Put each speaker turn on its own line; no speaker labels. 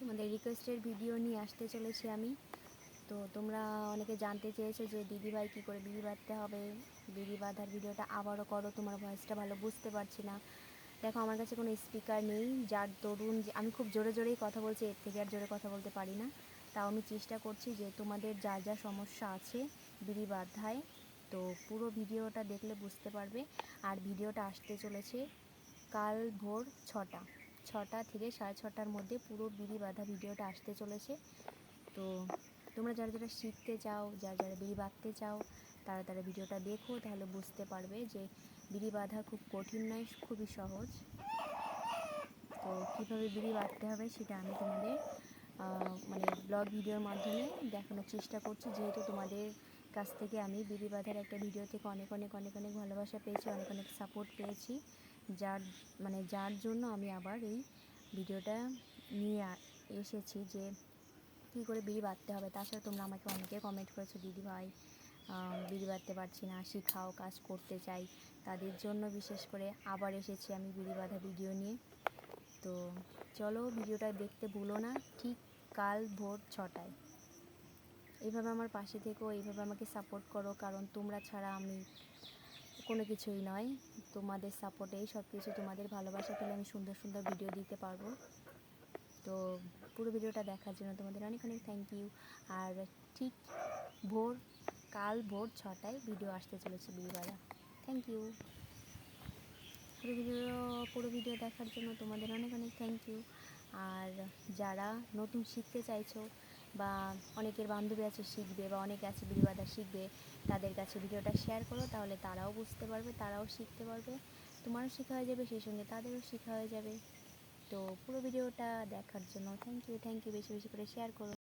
তোমাদের রিকোয়েস্টের ভিডিও নিয়ে আসতে চলেছি আমি। তো তোমরা অনেকে জানতে চেয়েছো যে দিদিভাই কী করে বিড়ি বাঁধতে হবে। বিড়ি বাঁধার ভিডিওটা আবারও করো, তোমার ভয়েসটা ভালো বুঝতে পারছি না। দেখো, আমার কাছে কোনো স্পিকার নেই, যার দরুন যে- আমি খুব জোরে জোরেই কথা বলছি, এর থেকে আর জোরে কথা বলতে পারি না। তাও আমি চেষ্টা করছি যে তোমাদের যা যা সমস্যা আছে বিড়ি বাঁধায়, তো পুরো ভিডিওটা দেখলে বুঝতে পারবে। আর ভিডিওটা আসতে চলেছে কাল ভোর ছটা। ছটা থেকে সাড়ে ছটার মধ্যে পুরো বিড়ি বাঁধা ভিডিওটা আসতে চলেছে। তো তোমরা যারা যারা শিখতে চাও, যারা যারা বিড়ি বাঁধতে চাও, তারা তারা ভিডিওটা দেখো, তাহলে বুঝতে পারবে যে বিড়ি বাঁধা খুব কঠিন নয়, খুবই সহজ। তো কীভাবে বিড়ি বাঁধতে হবে সেটা আমি তোমাদের মানে ব্লগ ভিডিওর মাধ্যমে দেখানোর চেষ্টা করছি। যেহেতু তোমাদের কাছ থেকে আমি বিড়ি বাঁধার একটা ভিডিও থেকে অনেক অনেক অনেক অনেক ভালোবাসা পেয়েছি, অনেক অনেক সাপোর্ট পেয়েছি। যার মানে যার জন্য আমি আবার এই ভিডিওটা নিয়ে এসেছি যে কী করে বিড়ি বাঁধতে হবে। তাছাড়া তোমরা আমাকে অনেকে কমেন্ট করেছ, দিদি ভাই বিড়ি বাঁধতে পারছি না, শিখাও কাজ করতে চাই। তাদের জন্য বিশেষ করে আবার এসেছি আমি বিড়ি বাঁধা ভিডিও নিয়ে। তো চলো ভিডিওটা দেখতে ভুলো না, ঠিক কাল ভোর ছটায়। এইভাবে আমার পাশে থেকো এইভাবে আমাকে সাপোর্ট করো, কারণ তোমরা ছাড়া আমি কোনো কিছুই নয়। তোমাদের সাপোর্টেই সব কিছু, তোমাদের ভালোবাসা পেলে আমি সুন্দর সুন্দর ভিডিও দিতে পারব। তো পুরো ভিডিওটা দেখার জন্য তোমাদের অনেক অনেক থ্যাংক ইউ আর ঠিক ভোর, কাল ভোর ছটায় ভিডিও আসতে চলেছে বিয়েবেলা থ্যাংক ইউ পুরো ভিডিও পুরো ভিডিও দেখার জন্য তোমাদের অনেক অনেক থ্যাংক ইউ আর যারা নতুন শিখতে চাইছো বা অনেকের বান্ধবী আছে শিখবে বা অনেকে আছে বিড়িবাদা শিখবে, তাদের কাছে ভিডিওটা শেয়ার করো, তাহলে তারাও বুঝতে পারবে, তারাও শিখতে পারবে। তোমারও শেখা হয়ে যাবে, সেই সঙ্গে তাদেরও শেখা হয়ে যাবে। তো পুরো ভিডিওটা দেখার জন্য থ্যাংক ইউ থ্যাংক ইউ বেশি বেশি করে শেয়ার করো।